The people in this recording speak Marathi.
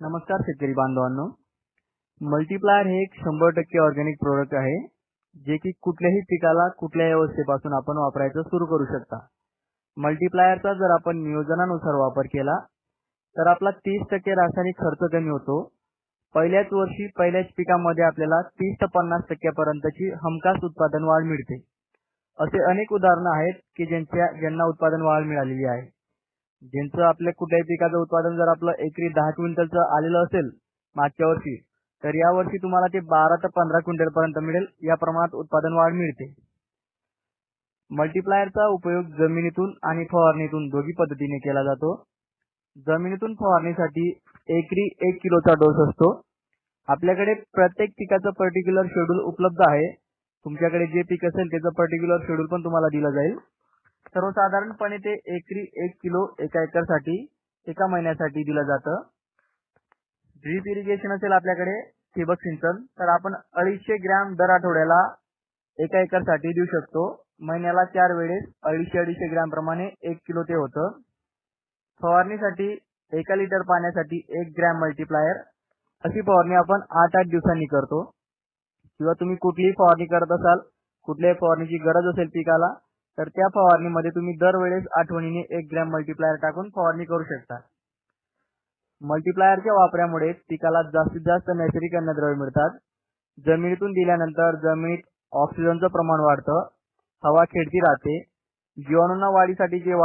नमस्कार शेतकरी बांधवांनो. मल्टीप्लायर हे एक शंभर टक्के ऑर्गॅनिक प्रोडक्ट आहे जे की कुठल्याही पिकाला कुठल्याही अवस्थेपासून आपण वापरायचं सुरू करू शकता. मल्टीप्लायरचा जर आपण नियोजनानुसार वापर केला तर आपला तीस टक्के रासायनिक खर्च कमी होतो. पहिल्याच वर्षी पहिल्याच पिकामध्ये आपल्याला तीस ते पन्नास टक्क्यापर्यंतची हमखास उत्पादन वाढ मिळते. असे अनेक उदाहरणं आहेत की ज्यांच्या ज्यांना उत्पादन वाढ मिळालेली आहे. ज्यांचं आपल्या कुठल्याही पिकाचं उत्पादन जर आपलं एकरी दहा क्विंटलचं आलेलं असेल मागच्या वर्षी तर या वर्षी तुम्हाला ते बारा ते पंधरा क्विंटल पर्यंत मिळेल. या प्रमाणात उत्पादन वाढ मिळते. मल्टीप्लायरचा उपयोग जमिनीतून आणि फवारणीतून दोघी पद्धतीने केला जातो. जमिनीतून फवारणीसाठी एकरी एक किलोचा डोस असतो. आपल्याकडे प्रत्येक पिकाचं पर्टिक्युलर शेड्यूल उपलब्ध आहे. तुमच्याकडे जे पीक असेल त्याचं पर्टिक्युलर शेड्यूल पण तुम्हाला दिलं जाईल. सर्वसाधारणपणे ते एकरी एक किलो एका एकरसाठी एका महिन्यासाठी दिलं जातं. ड्रीप इरिगेशन असेल आपल्याकडे ठिबक सिंचन तर आपण अडीचशे ग्रॅम दर आठवड्याला एका एकरसाठी देऊ शकतो. महिन्याला चार वेळेस अडीचशे अडीचशे ग्रॅम प्रमाणे एक किलो ते होतं. फवारणीसाठी एका लिटर पाण्यासाठी एक ग्रॅम मल्टीप्लायर. अशी फवारणी आपण आठ आठ दिवसांनी करतो. किंवा तुम्ही कुठलीही फवारणी करत असाल कुठल्याही फवारणीची गरज असेल पिकाला तर त्या फवारणीमध्ये तुम्ही दरवेळेस आठवणीने एक ग्रॅम मल्टीप्लायर टाकून फवारणी करू शकता. मल्टीप्लायरच्या वापरामुळे पिकाला जास्तीत जास्त नैसर्गिक अन्नद्रव्य मिळतात. जमिनीतून दिल्यानंतर जमिनीत ऑक्सिजनचं प्रमाण वाढतं. हवा खेळती राहते. जीवाणूंना वाढीसाठी जे